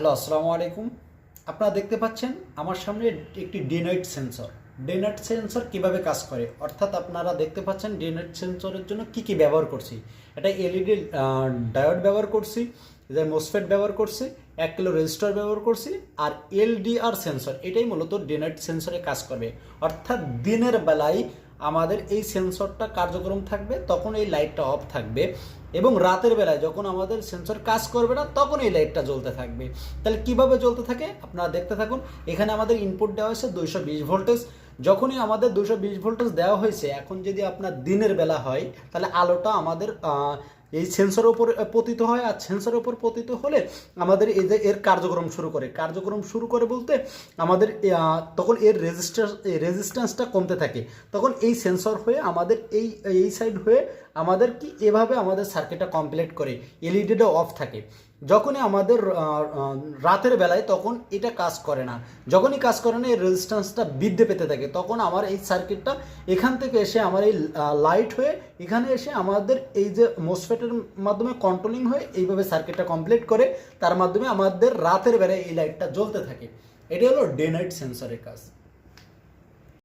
Hello, আসসালামু আলাইকুম। আপনারা দেখতে পাচ্ছেন আমার সামনে একটি day night sensor. Day night sensor কীভাবে কাজ করে? অর্থাৎ আপনারা দেখতে পাচ্ছেন ডে নাইট সেন্সরের জন্য কি কি ব্যবহার করছি। এটা এলইডি ডায়োড ব্যবহার করছি যে মোসফেট ব্যবহার করছি, এক কিলো রেজিস্টার ব্যবহার করছি, আর এলডিআর সেন্সর, এটাই মূলত ডে নাইট সেন্সরে কাজ করবে। অর্থাৎ দিনের বেলায় আমাদের এই সেন্সরটা কার্যক্রম থাকবে, তখন এই লাইটটা অফ থাকবে এবং রাতের বেলায় যখন আমাদের সেন্সর কাজ করবে না, তখন এই লাইটটা জ্বলতে থাকবে। তাহলে কীভাবে জ্বলতে থাকে? আপনারা দেখতে থাকুন, এখানে আমাদের ইনপুট দেওয়া হয়েছে দুইশো বিশ ভোল্টেজ যখনই আমাদের দুশো ভোল্টেজ দেওয়া হয়েছে, এখন যদি আপনার দিনের বেলা হয়, তাহলে আলোটা আমাদের এই সেন্সর উপর পতিত হয় আর সেন্সরের ওপর পতিত হলে আমাদের এই যে এর কার্যক্রম শুরু করে। কার্যক্রম শুরু করে বলতে আমাদের তখন এর রেজিস্ট্যান্স রেজিস্ট্যান্সটা কমতে থাকে। তখন এই সেন্সর হয়ে আমাদের এই এই সাইড হয়ে আমাদের কি এভাবে আমাদের সার্কিটটা কমপ্লিট করে এলইডিটা অফ থাকে। যখনই আমাদের রাতের বেলায় তখন এটা কাজ করে না। যখনই কাজ করে না, এই রেজিস্ট্যান্সটা বৃদ্ধি পেতে থাকে। তখন আমার এই সার্কিটটা এখান থেকে এসে আমার এই লাইট হয়ে এখানে এসে আমাদের এই যে মোসফেটের মাধ্যমে কন্ট্রোলিং হয়ে এইভাবে সার্কিটটা কমপ্লিট করে, তার মাধ্যমে আমাদের রাতের বেলায় এই লাইটটা জ্বলতে থাকে। এটি হলো ডে নাইট সেন্সরের কাজ।